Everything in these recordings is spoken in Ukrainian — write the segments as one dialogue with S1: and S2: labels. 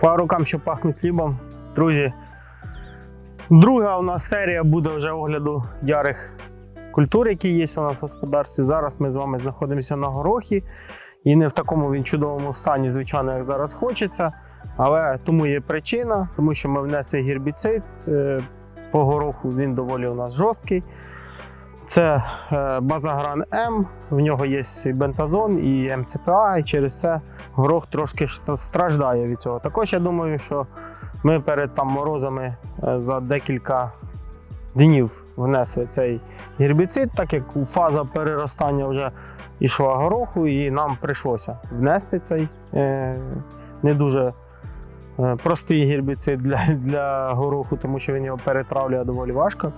S1: По рукам, що пахнуть хлібом. Друзі, друга у нас серія буде вже огляду ярих культур, які є у нас в господарстві. Зараз ми з вами знаходимося на горохі. І не в такому він чудовому стані, звичайно, як зараз хочеться. Але тому є причина, тому що ми внесли гербіцид. е, По гороху він доволі у нас жорсткий. Це е, базагран М, в нього є і бентазон і МЦПА, і через це горох трошки страждає від цього. Також я думаю, що ми перед там морозами е, за декілька днів внесли цей гербіцид, так як фаза переростання вже йшла гороху, і нам прийшлося внести цей е, не дуже простий гербіцид для, для гороху, тому що він його перетравлює доволі важко.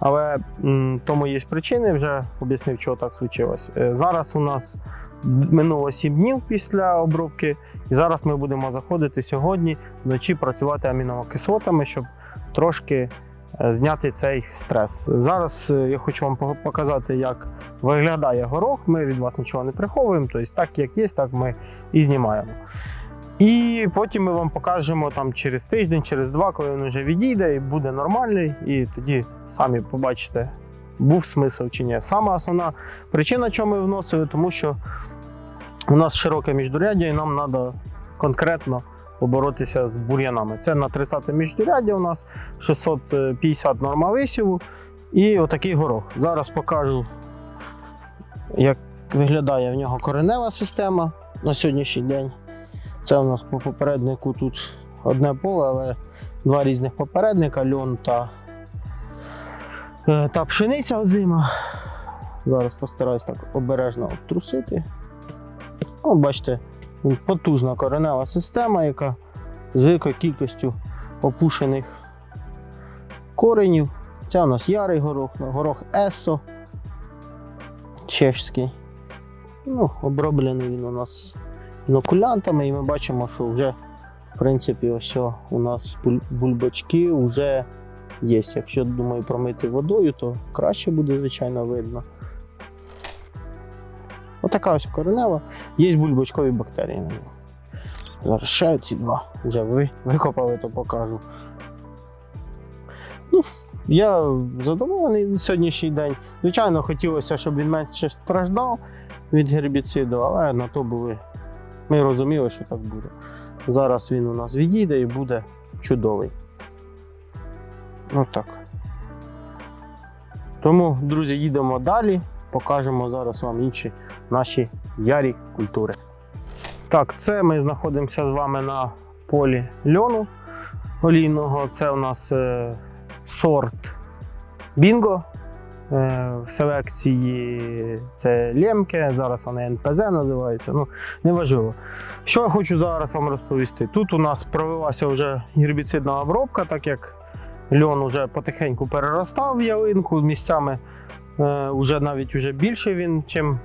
S1: Але м, тому є причини, вже об'яснив, чого так случилось. Е, Зараз у нас минуло 7 днів після обробки, і зараз ми будемо заходити сьогодні вночі працювати амінокислотами, щоб трошки е, зняти цей стрес. Зараз е, я хочу вам показати, як виглядає горох. Ми від вас нічого не приховуємо, тобто так як є, так ми і знімаємо. І потім ми вам покажемо там через тиждень, через два, коли він вже відійде і буде нормальний, і тоді самі побачите, був смисл чи ні. Сама основна причина, чому ми вносили, тому що у нас широке міждуряддя, і нам треба конкретно поборотися з бур'янами. Це на 30 міждуряддя у нас 650 норма висіву і отакий горох. Зараз покажу, як виглядає в нього коренева система на сьогоднішній день. Це у нас по попереднику тут одне поле, але два різних попередника льон та, е, та пшениця озима. Зараз постараюсь так обережно обтрусити. О, бачите, потужна коренева система, яка з великою кількістю опушених коренів. Це у нас ярий горох, горох Есо чешський. Ну, оброблений він у нас інокулянтами, і ми бачимо, що вже в принципі ось у нас буль- бульбачки вже є. Якщо думаю промити водою, то краще буде, звичайно, видно. Отака ось коренева. Є бульбачкові бактерії на ньому. Зараз ще ці два вже ви, викопали, то покажу. Ну, я задоволений на сьогоднішній день. Звичайно, хотілося, щоб він менше страждав від гербіциду, але на то були. Ми розуміли, що так буде. Зараз він у нас відійде і буде чудовий. Отак. Тому, друзі, їдемо далі. Покажемо зараз вам інші наші ярі культури. Так, це ми знаходимося з вами на полі льону олійного. Це у нас е, сорт Бінго. Е, в селекції це лємке, зараз вони НПЗ називаються. Ну, неважливо. Що я хочу зараз вам розповісти? Тут у нас провелася вже гербіцидна обробка, так як льон вже потихеньку переростав в ялинку, місцями е, вже навіть вже більше він, чим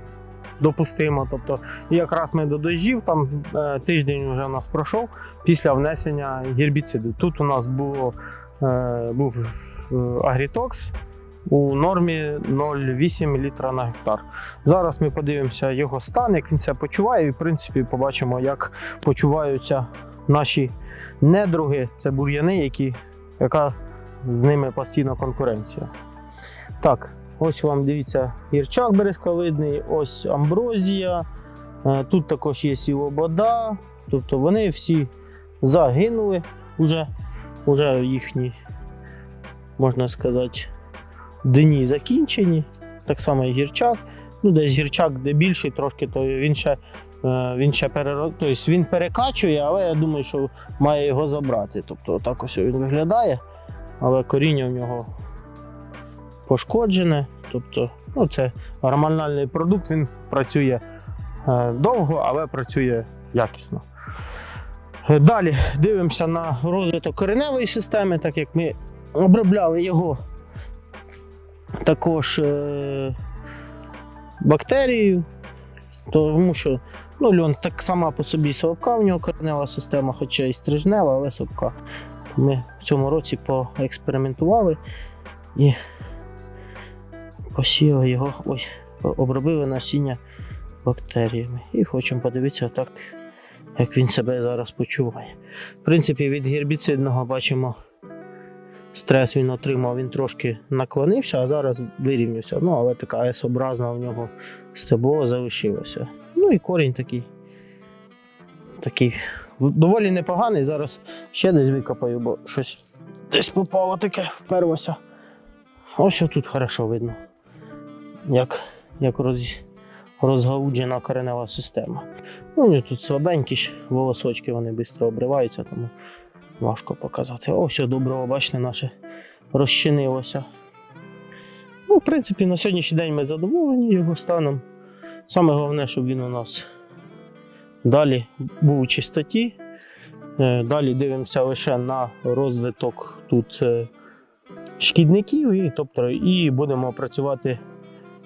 S1: допустимо. Тобто, якраз ми до дощів, там е, тиждень вже у нас пройшов після внесення гербіциду. Тут у нас було, е, був е, агрітокс у нормі 0,8 літра на гектар. Зараз ми подивимося його стан, як він себе почуває, і в принципі побачимо, як почуваються наші недруги. Це бур'яни, які, яка з ними постійна конкуренція. Так, ось вам дивіться гірчак березковидний, ось амброзія. Е, Тут також є і. Тобто вони всі загинули, вже, вже їхні, можна сказати, дні закінчені. Так само і гірчак. Ну, десь гірчак, де більший трошки, то він ще, е, він ще переро... тобто він перекачує, але я думаю, що має його забрати. Тобто так ось він виглядає, але коріння в нього пошкоджене. Тобто, ну, це гормональний продукт, він працює е, довго, але працює якісно. Е, Далі дивимося на розвиток кореневої системи, так як ми обробляли його також е, бактерією, тому що ну, льон так сама по собі слабка, в нього коренева система, хоча і стрижнева, але слабка. Ми в цьому році поекспериментували і посіяли його, ось, обробили насіння бактеріями. І хочемо подивитися, так як він себе зараз почуває. В принципі, від гербіцидного бачимо, стрес він отримав, він трошки наклонився, а зараз вирівнявся. Ну, але така S-образна в нього стебло залишилося. Ну і корінь такий. Такий доволі непоганий. Зараз ще десь викопаю, бо щось десь попало таке, вперлося. Ось тут хорошо видно, як, як роз, розгалуджена коренева система. Ну, тут слабенькі ж волосочки, вони швидко обриваються, тому важко показати. Ось доброго, бачите, наше розчинилося. Ну, в принципі, на сьогоднішній день ми задоволені його станом. Саме головне, щоб він у нас далі був у чистоті. Е, Далі дивимося лише на розвиток тут е, шкідників, і, тобто, і будемо працювати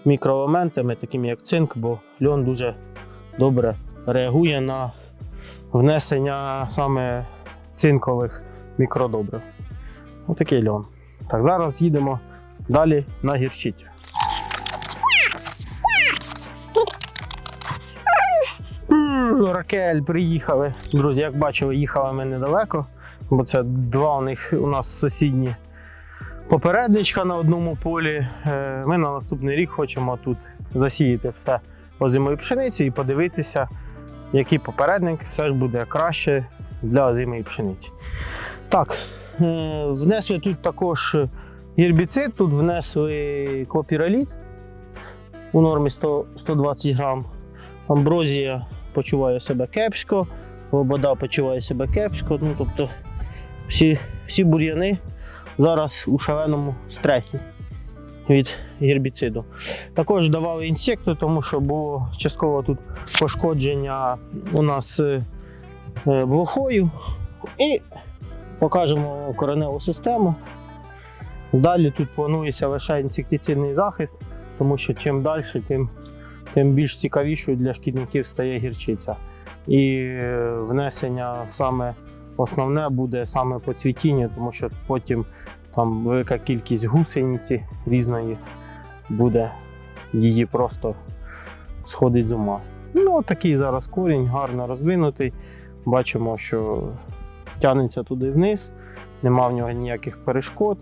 S1: мікроелементами, такими як цинк, бо льон дуже добре реагує на внесення саме цинкових мікродобрив. Отакий льон. Так, зараз їдемо далі на гірчицю. Ракель приїхали. Друзі, як бачили, їхали ми недалеко, бо це два у них у нас сусідні попередничка на одному полі. Е, Ми на наступний рік хочемо тут засіяти все озимою пшеницю і подивитися, який попередник все ж буде краще для озимої пшениці. Так, е, внесли тут також гербіцид, тут внесли клопіроліт у нормі 100, 120 грам. Амброзія почуває себе кепсько, лобода почуває себе кепсько. Ну, тобто всі, всі бур'яни зараз у шаленому стресі від гербіциду. Також давали інсекти, тому що було частково тут пошкодження у нас е, блохою. І покажемо кореневу систему. Далі тут планується лише інсектицидний захист, тому що чим далі, тим, тим більш цікавішою для шкідників стає гірчиця. І е, внесення саме основне буде саме по цвітінню, тому що потім там велика кількість гусениці різної буде, її просто сходить з ума. Ну, такий зараз корінь, гарно розвинутий. Бачимо, що тягнеться туди вниз, нема в нього ніяких перешкод.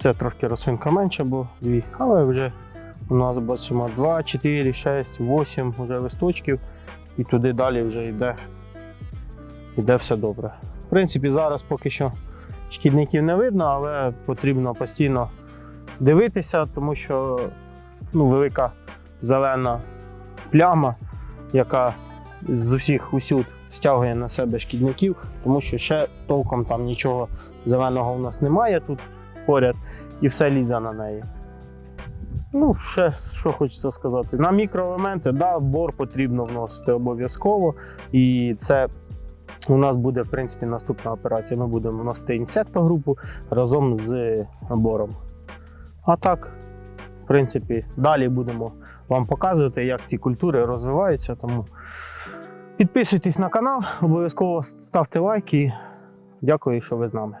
S1: Це трошки рослинка менша, бо дві, але вже у нас бачимо 2, 4, 6, 8 вже листочків, і туди далі вже йде, йде все добре. В принципі, зараз поки що шкідників не видно, але потрібно постійно дивитися, тому що ну, велика зелена пляма, яка з усіх усюд стягує на себе шкідників, тому що ще толком там нічого зеленого у нас немає тут поряд, і все лізе на неї. Ну, ще що хочеться сказати. На мікроелементи, да, бор потрібно вносити обов'язково. І це у нас буде, в принципі, наступна операція. Ми будемо вносити інсектогрупу разом з бором. А так, принципі, далі будемо вам показувати, як ці культури розвиваються. Тому підписуйтесь на канал, обов'язково ставте лайки. Дякую, що ви з нами.